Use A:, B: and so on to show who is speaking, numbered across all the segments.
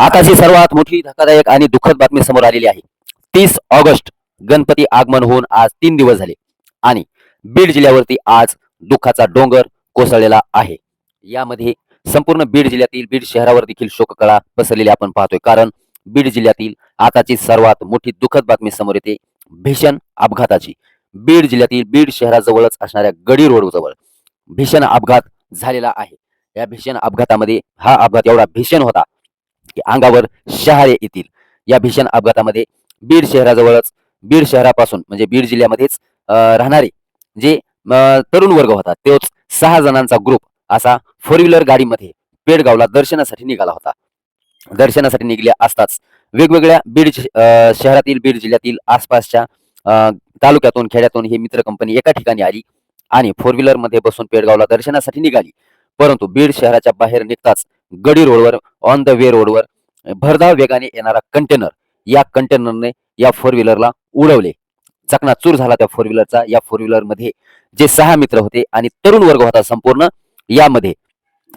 A: आताची सर्वात मोठी धक्कादायक आणि दुःखद बातमी समोर आलेली आहे. तीस ऑगस्ट गणपती आगमन होऊन आज तीन दिवस झाले. आणि बीड जिल्ह्यावरती आज दुःखाचा डोंगर कोसळलेला आहे. यामध्ये संपूर्ण बीड जिल्ह्यातील बीड शहरावर देखील शोककळा पसरलेली आपण पाहतोय. कारण बीड जिल्ह्यातील आताची सर्वात मोठी दुःखद बातमी समोर येते. भीषण अपघाताची. बीड जिल्ह्यातील बीड शहराजवळच असणाऱ्या गडी रोडजवळ भीषण अपघात झालेला आहे. या भीषण अपघातामध्ये हा अपघात एवढा भीषण होता की अंगावर शहारे येतील. या भीषण अपघातामध्ये बीड शहराजवळच बीड शहरापासून म्हणजे बीड जिल्ह्यामध्येच राहणारे जे तरुण वर्ग होता तोच सहा जणांचा ग्रुप असा फोर व्हीलर गाडीमध्ये पेडगावला दर्शनासाठी निघाला होता. दर्शनासाठी निघले असताच वेगवेगळ्या बीड शहरातील बीड जिल्ह्यातील आसपासच्या तालुक्यातून खेड्यातून ही मित्र कंपनी एका ठिकाणी आली आणि फोर व्हीलरमध्ये बसून पेडगावला दर्शनासाठी निघाली. परंतु बीड शहराच्या बाहेर निघताच गडी रोडवर ऑन द वे रोडवर भरधाव वेगाने येणारा कंटेनर या कंटेनरने या फोर व्हीलरला उडवले. चकनाचूर झाला त्या फोर व्हीलरचा या फोर व्हीलरमध्ये जे सहा मित्र होते आणि तरुण वर्ग होता संपूर्ण यामध्ये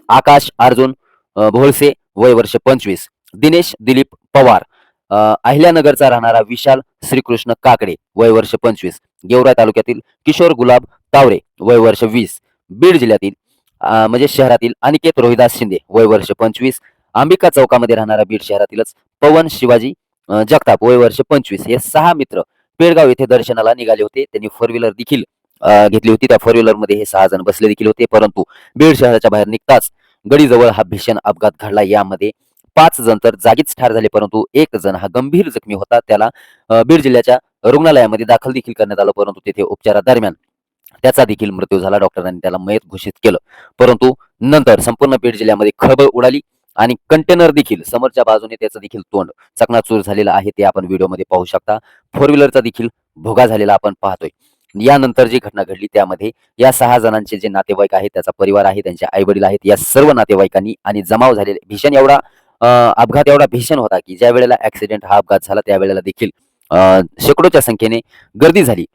A: आकाश अर्जुन भोळसे वय वर्ष पंचवीस दिनेश दिलीप पवार अहिल्यानगरचा राहणारा विशाल श्रीकृष्ण काकडे वय वर्ष पंचवीस गेवरा तालुक्यातील किशोर गुलाब तावरे वय वर्ष वीस बीड जिल्ह्यातील म्हणजे शहरातील अनिकेत रोहिदास शिंदे वय वर्ष पंचवीस. अंबिका चौकामध्ये राहणारा बीड शहरातीलच पवन शिवाजी जगताप वय वर्ष पंचवीस. हे सहा मित्र पेडगाव येथे दर्शनाला निघाले होते. त्यांनी फोर व्हीलर देखील घेतली होती. त्या फोर व्हीलरमध्ये हे सहा जण बसले देखील होते. परंतु बीड शहराच्या बाहेर निघताच गडीजवळ हा भीषण अपघात घडला. यामध्ये पाच जण तर जागीच ठार झाले परंतु एक जण हा गंभीर जखमी होता. त्याला बीड जिल्ह्याच्या रुग्णालयामध्ये दाखल देखील करण्यात आलं परंतु तेथे उपचारादरम्यान त्याचा देखील मृत्यू झाला. डॉक्टरांनी त्याला मयत घोषित केलं. परंतु नंतर संपूर्ण पेठ जिल्ह्यामध्ये खळबळ उडाली आणि कंटेनर देखील समोरच्या बाजूने त्याचं देखील तोंड चकनाचूर झालेलं आहे ते आपण व्हिडिओमध्ये पाहू शकता. फोर व्हीलरचा देखील भोगा झालेला आपण पाहतोय. यानंतर जी घटना घडली त्यामध्ये या सहा जणांचे जे नातेवाईक आहेत त्याचा परिवार आहे त्यांचे आई वडील आहेत या सर्व नातेवाईकांनी आणि जमाव झालेले भीषण एवढा अपघात एवढा भीषण होता की ज्या वेळेला ऍक्सिडेंट हा अपघात झाला त्यावेळेला देखील अं, शेकडोच्या संख्येने गर्दी झाली.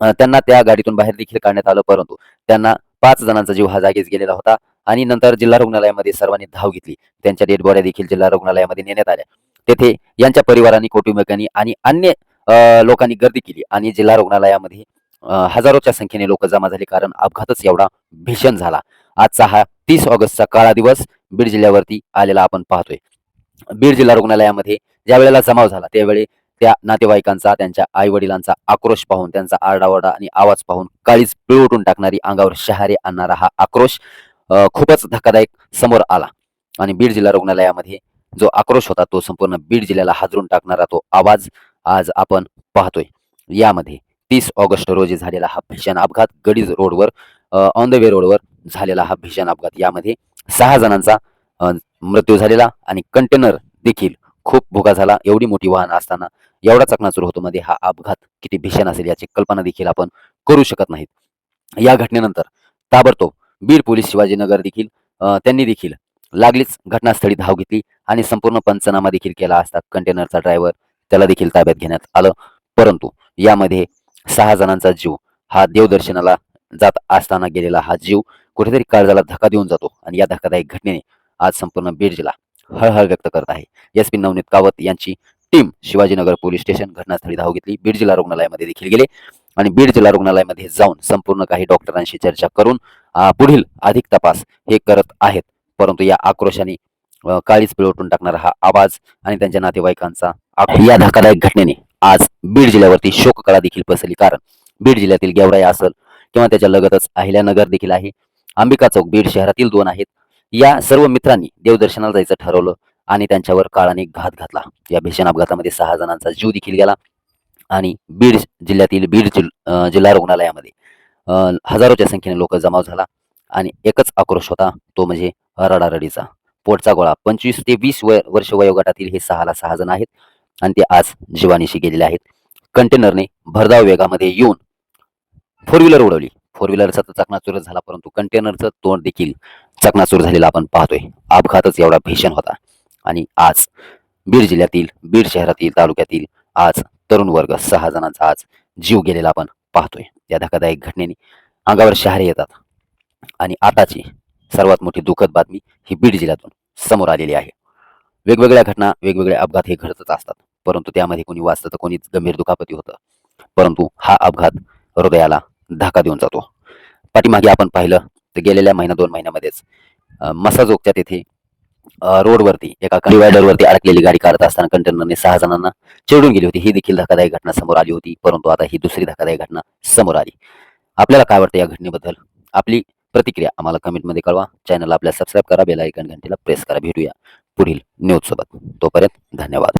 A: त्यांना त्या गाडीतून बाहेर देखील काढण्यात आलं परंतु त्यांना पाच जणांचा जीव हा जागीच गेलेला होता आणि नंतर जिल्हा रुग्णालयामध्ये सर्वांनी धाव घेतली. त्यांच्या डेड बॉड्या देखील जिल्हा रुग्णालयामध्ये नेण्यात आल्या. तेथे यांच्या परिवारांनी कौटुंबिकांनी आणि अन्य लोकांनी गर्दी केली आणि जिल्हा रुग्णालयामध्ये हजारोच्या संख्येने लोक जमा झाले कारण अपघातच एवढा भीषण झाला. आजचा हा तीस ऑगस्टचा काळा दिवस बीड जिल्ह्यावरती आलेला आपण पाहतोय. बीड जिल्हा रुग्णालयामध्ये ज्या वेळेला जमाव झाला त्यावेळी त्या नातेवाईकांचा त्यांच्या आई वडिलांचा आक्रोश पाहून त्यांचा आरडाओरडा आणि आवाज पाहून काळीच पिळवटून टाकणारी अंगावर शहारे आणणारा हा आक्रोश खूपच धक्कादायक समोर आला. आणि बीड जिल्हा रुग्णालयामध्ये जो आक्रोश होता तो संपूर्ण बीड जिल्ह्याला हादरून टाकणारा तो आवाज आज आपण पाहतोय. यामध्ये तीस ऑगस्ट रोजी झालेला हा भीषण अपघात गडीज रोडवर ऑन द वे रोडवर झालेला हा भीषण अपघात. यामध्ये सहा जणांचा मृत्यू झालेला आणि कंटेनर देखील खूप भोगा झाला. एवढी मोठी वाहन असताना एवढा चकनाचूर होतो. मध्ये हा अपघात किती भीषण असेल याची कल्पना देखील आपण करू शकत नाहीत. या घटनेनंतर ताबडतोब बीड पोलीस शिवाजीनगर देखील त्यांनी देखील लागलीच घटनास्थळी धाव घेतली आणि संपूर्ण पंचनामा देखील केला असता कंटेनरचा ड्रायव्हर त्याला देखील ताब्यात घेण्यात आलं. परंतु यामध्ये सहा जणांचा जीव हा देवदर्शनाला जात असताना गेलेला हा जीव कुठेतरी काळजाला धक्का देऊन जातो आणि या धक्कादायक घटनेने आज संपूर्ण बीड जिल्हा हळहळ व्यक्त करत आहे. एस पी नवनीत कावत यांची टीम शिवाजीनगर पोलीस स्टेशन घटनास्थळी धाव घेतली. बीड जिल्हा रुग्णालयामध्ये देखील गेले आणि बीड जिल्हा रुग्णालयामध्ये जाऊन संपूर्ण काही डॉक्टरांशी चर्चा करून पुढील अधिक तपास हे करत आहेत. परंतु या आक्रोशाने काळीच पिळवटून टाकणारा हा आवाज आणि त्यांच्या नातेवाईकांचा या धक्कादायक घटनेने आज बीड जिल्ह्यावरती शोककळा देखील पसरली. कारण बीड जिल्ह्यातील गेवराई असल किंवा त्याच्या लगतच अहिल्यानगर देखील आहे. अंबिका चौक बीड शहरातील दोन आहेत. या सर्व मित्रांनी देवदर्शनाला जायचं ठरवलं आणि त्यांच्यावर काळाने घात घातला. या भीषण अपघातामध्ये सहा जणांचा जीव देखील गेला आणि बीड जिल्ह्यातील बीड जिल्हा रुग्णालयामध्ये अं, हजारोच्या संख्येने लोक जमाव झाला आणि एकच आक्रोश होता तो म्हणजे रडारडीचा. पोटचा गोळा. पंचवीस ते वीस वय वर्ष वयोगटातील हे सहाला सहा जण आहेत आणि ते आज जीवानीशी गेलेले आहेत. कंटेनरने भरधाव वेगामध्ये येऊन फोर व्हीलर उडवली. फोर व्हीलरचा तर चकनाचूरच झाला परंतु कंटेनरचं तोंड देखील चकनाचूर झालेला आपण पाहतोय. अपघातच एवढा भीषण होता. आणि आज बीड जिल्ह्यातील बीड शहरातील तालुक्यातील आज तरुण वर्ग सहा जणांचा आज जीव गेलेला आपण पाहतोय. या धक्कादायक घटनेने अंगावर शहारे येतात. आणि आताची सर्वात मोठी दुःखद बातमी ही बीड जिल्ह्यातून समोर आलेली आहे. वेगवेगळ्या घटना वेगवेगळे अपघात हे घडतच असतात. परंतु त्यामध्ये कोणी वाचतं तर कोणी गंभीर दुखापती होतं. परंतु हा अपघात हृदयाला धक्का देऊन जातो. पाठीमागे आपण पाहिलं तर गेलेल्या महिना दोन महिन्यामध्येच अं, मसाजोगच्या तेथे रोडवरती एका डिवायडरवरती अडकलेली गाडी काढत असताना कंटेनरने सहा जणांना चिरडून गेली होती. ही देखील धक्कादायक घटना समोर आली होती परंतु आता ही दुसरी धक्कादायक घटना समोर आली. आपल्याला काय वाटतं या घटनेबद्दल? आपली प्रतिक्रिया आम्हाला कमेंटमध्ये कळवा. चॅनलला आपल्या सबस्क्राईब करा बेल आयकन प्रेस करा. भेटूया पुढील न्यूजसोबत. तोपर्यंत धन्यवाद.